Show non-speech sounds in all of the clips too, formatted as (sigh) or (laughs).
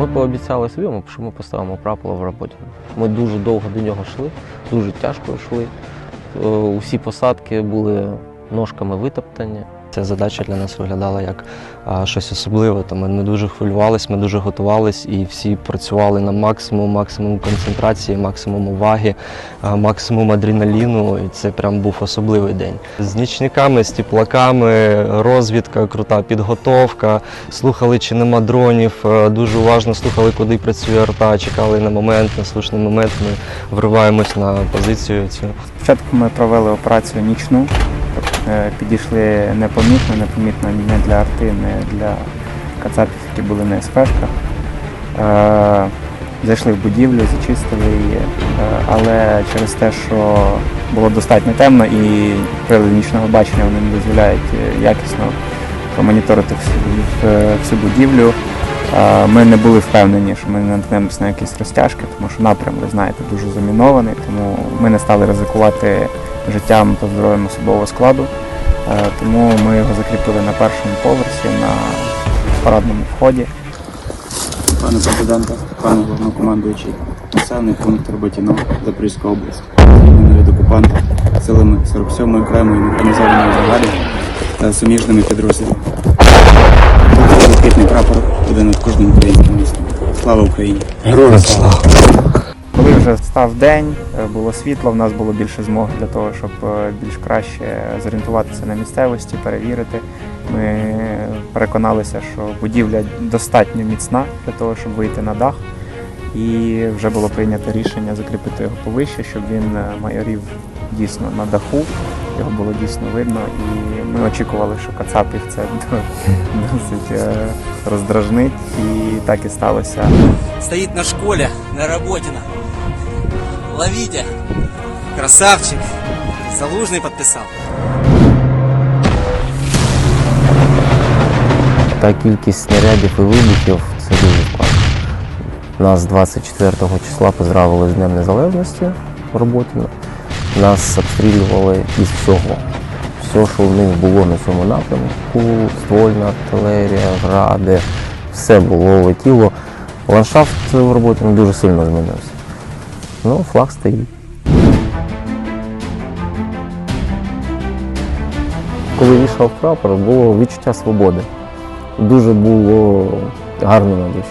Ми пообіцяли собі, що ми поставимо прапор в роботі. Ми дуже довго до нього йшли, дуже тяжко йшли. Е, Усі посадки були ножками витоптані. Ця задача для нас виглядала як щось особливе. Тому ми дуже хвилювалися, ми дуже готувалися і всі працювали на максимум, максимум концентрації, максимум уваги, максимум адреналіну. І це прям був особливий день. З нічниками, з тіплаками, розвідка, крута підготовка. Слухали, чи нема дронів. Дуже уважно слухали, куди працює арта, чекали на момент, на слушний момент. Ми вриваємось на позицію цю. Спочатку ми провели операцію нічну, підійшли непомітно, непомітно не для арти, не для кацапів, які були на СПшках. Е, Зайшли в будівлю, зачистили її, Е, але через те, що було достатньо темно і прилади нічного бачення вони не дозволяють е, якісно промоніторити е, всю будівлю. Ми не були впевнені, що ми не наткнемося на якісь розтяжки, тому що напрям, ви знаєте, дуже замінований, тому ми не стали ризикувати життям та здоров'ям особового складу. Е, Тому ми його закріпили на першому поверсі на парадному вході. Пане президенте, пане головнокомандуючий, населений пункт Роботіно, Запорізька область, від окупанта силами 47-ї окремої механізованої бригади та суміжними підрозділами. Блакитний прапор буде над кожним українським містом. Слава Україні! Героям слава! Коли вже став день, е, було світло, в нас було більше змоги для того, щоб е, більш краще зорієнтуватися на місцевості, перевірити. Ми переконалися, що будівля достатньо міцна для того, щоб вийти на дах. І вже було прийнято рішення закріпити його повище, щоб він е, майорів дійсно на даху. Його було дійсно видно, і ми очікували, що Кацапів це (laughs) досить е, роздражнить, і так і сталося. стоит на школе, на работино. Ловите. Красавчик. Залужный подписал. Та кількість снарядів і вибухів це дуже складно. Нас 24 числа поздравили з Днем Незалежності в роботі. Нас обстрілювали із всього. Все, що в них було на цьому напрямку, ствольна артилерія, гради, все було летіло. Ландшафт в роботі дуже сильно змінився. Ну, флаг стоїть. Коли вішав прапор, було відчуття свободи. Дуже було гарно на душі.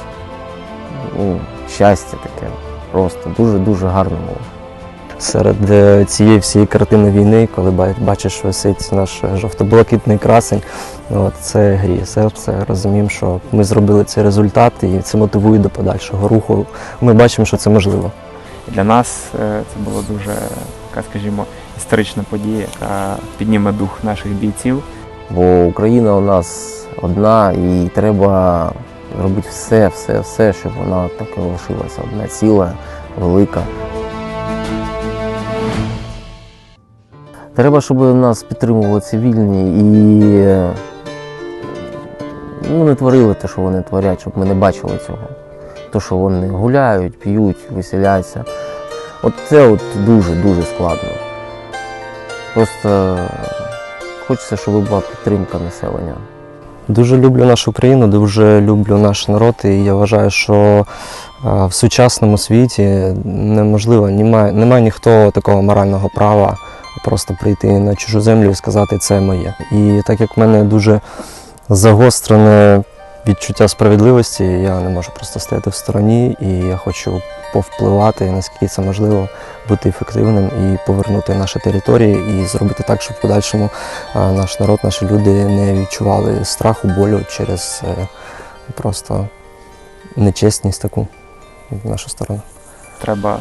Ну, щастя таке. Просто дуже-дуже гарно було. Серед е, цієї всієї картини війни, коли ба- бачиш висить наш жовто-блакитний красень, от, це гріє серце. Розуміємо, що ми зробили цей результат і це мотивує до подальшого руху. Ми бачимо, що це можливо. Для нас е, це була дуже така, скажімо, історична подія, яка підніме дух наших бійців. Бо Україна у нас одна і треба робити все, все, все, щоб вона так і лишилася. Одна ціла, велика. Треба, щоб нас підтримували цивільні і ну, не творили те, що вони творять, щоб ми не бачили цього. То, що вони гуляють, п'ють, веселяться. От це от дуже-дуже складно. Просто хочеться, щоб була підтримка населення. Дуже люблю нашу країну, дуже люблю наш народ, і я вважаю, що е, в сучасному світі неможливо, немає, немає ніхто такого морального права просто прийти на чужу землю і сказати це моє. І так як в мене дуже загострене відчуття справедливості, я не можу просто стояти в стороні, і я хочу повпливати, наскільки це можливо, бути ефективним і повернути наші території, і зробити так, щоб в подальшому наш народ, наші люди не відчували страху, болю через е, просто нечесність таку в нашу сторону. Треба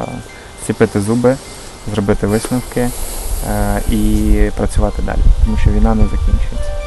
зціпити зуби, зробити висновки і працювати далі, тому що війна не закінчується.